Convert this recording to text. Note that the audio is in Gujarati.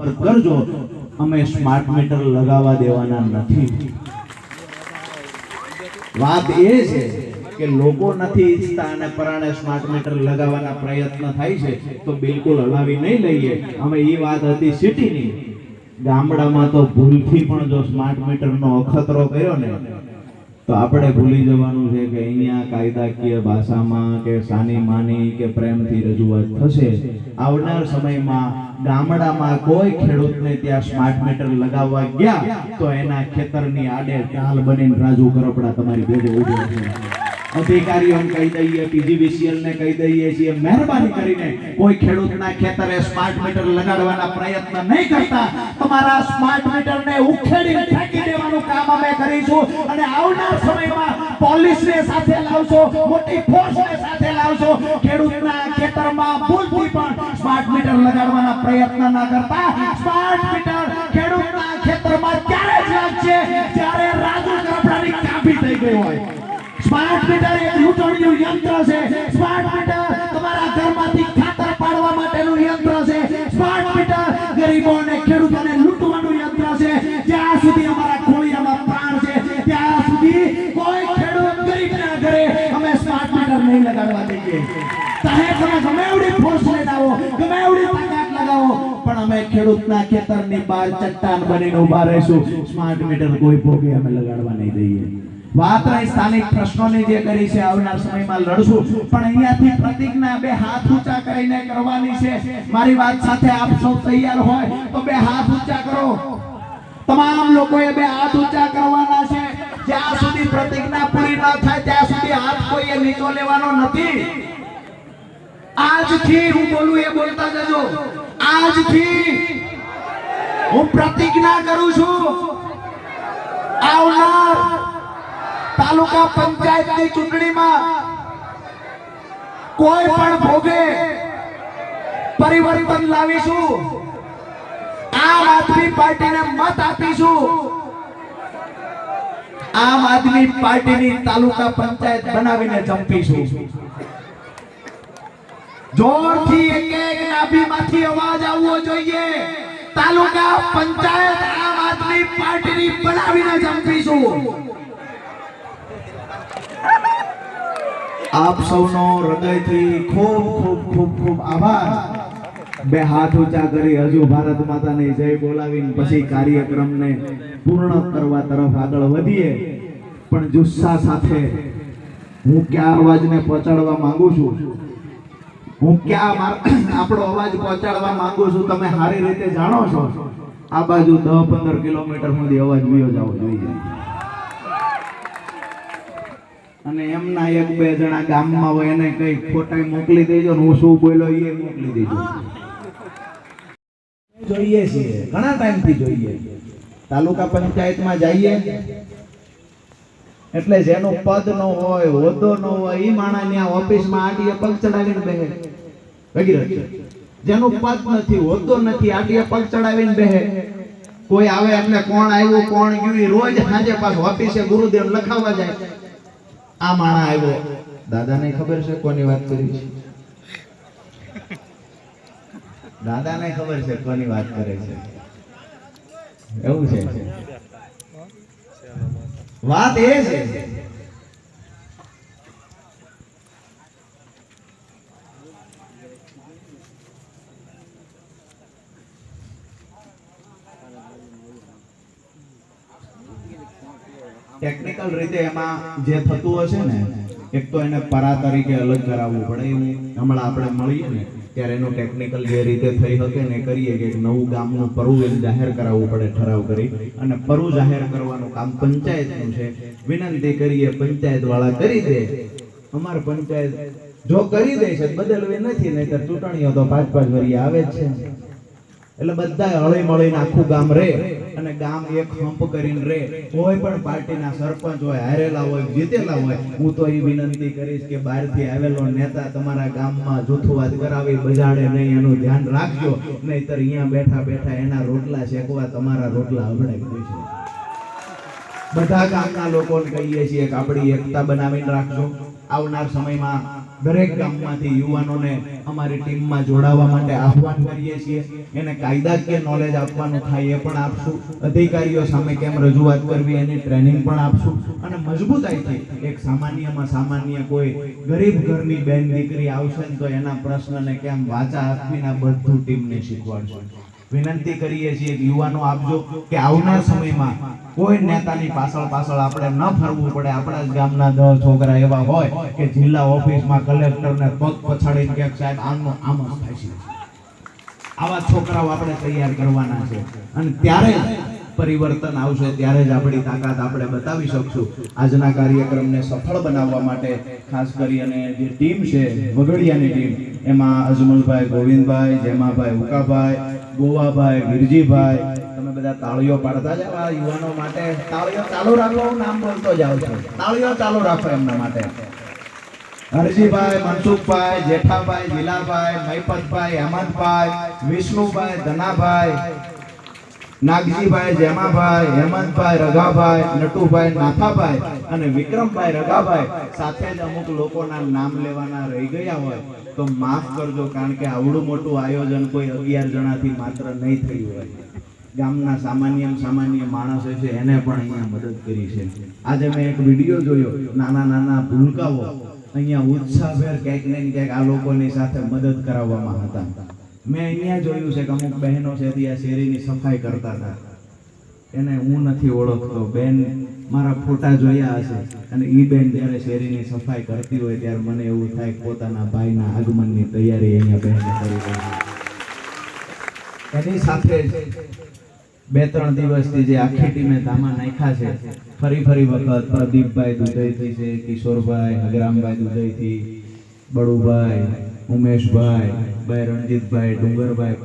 પર કરજો, અમે સ્માર્ટ મીટર લગાવવા દેવાના નથી. વાત એ છે કે લોકો નથી ઈચ્છતા અને પરાણે સ્માર્ટ મીટર લગાવવાના પ્રયત્ન થાય છે, તો બિલકુલ હલાવી નહીં લઈએ. અમે એ વાત હતી સિટીની ગામડામાં તો ભૂલથી પણ જો સ્માર્ટ મીટરનો અખતરો કર્યો ને તો આપણે ભૂલી જવાનું છે કે અહીંયા કાયદાકીય ભાષામાં કે સાની માની કે પ્રેમથી રજૂઆત થશે. આવનાર સમયમાં ગામડામાં કોઈ ખેડૂતને ત્યાં સ્માર્ટ મીટર લગાવવા ગયા, તો એના ખેતરની આડે ચાલ બનીને રાજુ કરપડા તમારી ભેગે ઊભો છે અધિકારીઓને કહી દઈએ, પીજીવીસીએલને કહી દઈએ છીએ, મહેરબાની કરીને કોઈ ખેડૂતના ખેતરે સ્માર્ટ મીટર લગાડવાના પ્રયત્ન નહીં કરતા. તમારા સ્માર્ટ મીટરને ઉખેડી ફેંકી દેવાનું કામ અમે કરીશું અને આવનાર સમયમાં પોલીસને સાથે લાવશો, મોટી ફોર્સને સાથે લાવશો. ખેડૂતના ખેતરમાં ભૂલથી પણ સ્માર્ટ મીટર લગાડવાના પ્રયત્ન ના કરતા. સ્માર્ટ મીટર ખેડૂતના ખેતરમાં ક્યારે જ લાગશે જ્યારે રાજુ કરપડાની કાપી થઈ ગઈ હોય. સ્માર્ટ મીટર એક લૂંટણીનું યંત્ર છે. સ્માર્ટ મીટર તમારા ઘરમાંથી ખાતર પાડવા માટેનું યંત્ર છે. સ્માર્ટ મીટર ગરીબો અને ખેડૂતોને લૂંટવાનું યંત્ર છે. જ્યાં સુધી અમારા ખોળિયામાં પ્રાણ છે, ત્યાં સુધી કોઈ ખેડૂત ગરીબના ઘરે અમે સ્માર્ટ મીટર નહીં લગાડવા દઈએ. ચાહે તમે ગમે એવડી ફોર્સ લઈને ગમે એવડી તાકાત લગાવો, પણ અમે ખેડૂતના ખેતરની બહાર ચટ્ટાન બનીને ઊભા રહીશું. સ્માર્ટ મીટર કોઈ ભોગે અમે લગાડવા નહીં દઈએ. વાત સ્થાનિક પ્રશ્નોની જે કરી છે, આવનાર સમયમાં લડશું. પણ અહીંયાથી પ્રતિજ્ઞા બે હાથ ઊંચા કરીને કરવાની છે. મારી વાત સાથે આપ સૌ તૈયાર હોય તો બે હાથ ઊંચા કરો. તમામ લોકોએ બે હાથ ઊંચા કરવાના છે. જ્યાં સુધી પ્રતિજ્ઞા પૂરી ન થાય, ત્યાં સુધી હાથ કોઈએ નીચો લેવાનો નથી. આજથી હું બોલું એ બોલતા જજો. આજથી હું પ્રતિજ્ઞા કરું છું. આવનાર તાલુકા પંચાયતની ચૂંટણીમાં કોઈ પણ ભોગે પરિવર્તન લાવીશું. આમ આદમી પાર્ટીને મત આપીશું. આમ આદમી પાર્ટીની તાલુકા પંચાયત બનાવીને જંપીશું. જોરથી એક એક નાભીમાંથી અવાજ આવવો જોઈએ. તાલુકા પંચાયત આમ આદમી પાર્ટીની બનાવીને જંપીશું. આપ સૌનો હૃદયથી ખૂબ ખૂબ ખૂબ ખૂબ આભાર. બે હાથ ઊંચા કરી હજુ ભારત માતાની જય બોલાવીને પછી કાર્યક્રમને પૂર્ણ કરવા તરફ આગળ વધીએ. પણ જુસ્સા સાથે હું ક્યાં અવાજને પહોંચાડવા માંગુ છું? હું ક્યાં આપણો અવાજ પહોંચાડવા માંગુ છું તમે સારી રીતે જાણો છો? આ બાજુ દસ પંદર કિલોમીટર સુધી અવાજ વિયો જવો જોઈએ. અને એમના એક બે જણા ગામમાં હોય એને કઈ ફોટા મોકલી દેજો હું શું બોલ્યો એ મોકલી દેજો. જોઈએ છીએ, ઘણા ટાઈમથી જોઈએ તાલુકા પંચાયતમાં જઈએ. એટલે જેનું પદ ન હોય, હોદ્દો ન હોય એ માણા ત્યાં ઓફિસમાં આડીએ પગ ચડાવીને બેહે. વગેરે જેનું પદ નથી, હોદ્દો નથી, આડીએ પગ ચડાવીને બેહે. કોઈ આવે એટલે કોણ આવ્યું, કોણ ગયું રોજ સાંજે પાછું ઓફિસે ગુરુદેવ લખાવવા જાય. આ માણા આવ્યો. દાદાને ખબર છે કોની વાત કરી છે? દાદાને ખબર છે કોની વાત કરે છે? એવું છે? વાત એ છે. ટેકનિકલ રીતે એમાં જે થતું હશે ને, એક તો એને પરા તરીકે અલગ કરાવવું પડે એવું. હમણાં આપણે મળીએ ને, ત્યારે એનું ટેકનિકલ જે રીતે થઈ શકે ને કરીએ કે નવું ગામનું પરવું જાહેર કરાવવું પડે ઠરાવ કરી. અને પરુ જાહેર કરવાનું કામ પંચાયતનું છે. વિનંતી કરીએ પંચાયત વાળા કરી દે. અમાર પંચાયત જો કરી દે છે, બદલવી નથી, નહીતર ચૂંટણીઓ તો પાંચ પાંચ વરી આવે જ છે. એટલે બધા હળી મળીને આખું ગામ રે અને ગામ એક હંપ કરીને રે. કોઈ પણ પાર્ટીના સરપંચ હોય, હારેલા હોય, જીતેલા હોય, હું તો એ વિનંતી કરીશ કે બહારથી આવેલો નેતા તમારા ગામમાં જૂથવાદ કરાવી, બજાડે નહીં, એનું ધ્યાન રાખજો. નહીતર અહીંયા બેઠા બેઠા એના રોટલા શેકવા તમારા રોટલા અભડાઈ દેશે બધા ગામના લોકોને કહીએ છીએ કે આપણી એકતા બનાવીને રાખજો. આવનાર સમયમાં દરેક ગામમાંથી યુવાનોને અમારી ટીમમાં જોડાવા માટે આહવાન કરીએ છીએ. એને કાયદાકીય નોલેજ આપવાનું થાય એ પણ આપશું. અધિકારીઓ સામે કેમ રજૂઆત કરવી એની ટ્રેનિંગ પણ આપશું. અને મજબૂતાઈથી એક સામાન્યમાં સામાન્ય કોઈ ગરીબ ઘરની બેન દીકરી આવશે તો એના પ્રશ્નને કેમ વાચા આપીને બધું ટીમને શીખવાડશું. વિનંતી કરીએ છીએ યુવાનો આપજો કે આવનાર સમયમાં કોઈ નેતાની પાછળ પાછળ આપણે ન ફરવું પડે. આપણા ગામના દસ છોકરા એવા હોય કે જિલ્લા ઓફિસમાં કલેક્ટરને પગ પછાડીને કે સાહેબ આમનો આમ થાય છે. આવા છોકરાઓ આપણે તૈયાર કરવાના છે. અને ત્યારે પરિવર્તન આવશે, ત્યારે જ આપણી તાકાત આપણે બતાવી શકશું. આજના કાર્યક્રમને સફળ બનાવવા માટે ખાસ કરી અને જે ટીમ છે વગડિયાની ટીમ, એમાં અજમલભાઈ ગોવિંદભાઈ, જેમાભાઈ ઉકાભાઈ ગોવાભાઈ, વિરજીભાઈ, તમે બધા તાળીઓ પાડતા જાવ આ યુવાનો માટે. તાળીઓ ચાલુ રાખો, હું નામ બોલતો જાઉં છું. તાળીઓ ચાલુ રાખો એમના માટે. હરજીભાઈ, મનસુખભાઈ, જેઠાભાઈ જીલાભાઈ મહીપતભાઈ, હેમંતભાઈ, વિષ્ણુભાઈ, ધનાભાઈ નાગજીભાઈ, જેમાભાઈ, હેમંતભાઈ, રઘાભાઈ, નટુભાઈ, નાથાભાઈ અને વિક્રમભાઈ, રઘાભાઈ સાથે જ અમુક લોકોના નામ લેવાના રહી ગયા હોય તો માફ કરજો કારણ કે આવડું મોટું આયોજન કોઈ અગિયાર જણાથી માત્ર નહીં થયું હોય. ગામના સામાન્ય સામાન્ય માણસો છે, એને પણ અહીંયા મદદ કરી છે. આજે મેં એક વીડિયો જોયો, નાના નાના ભૂલકાઓ. અહીંયા ઉત્સાહભેર ક્યાંક ને ક્યાંક આ લોકોની સાથે મદદ કરાવવામાં હતા. મેં અહીંયા જોયું છે કે અમુક બહેનો છે ત્યાં શેરીની સફાઈ કરતા હતા. એને હું નથી ઓળખતો. બેન મારા ફોટા જોયા હશે અને એ બેન જ્યારે શેરીની સફાઈ કરતી હોય ત્યારે મને એવું થાય પોતાના ભાઈના આગમનની તૈયારી અહીંયા બહેન કરી રહી એની સાથે બે ત્રણ દિવસથી જે આખી ટીમે ધામા નાખ્યા છે, ફરી ફરી વખત પ્રદીપભાઈ દુધઈથી છે, કિશોરભાઈ, હગરામભાઈ દુધઈથી, બળુભાઈ ઉમેશભાઈ ભાઈ રણજીતભાઈ ડુંગરભાઈ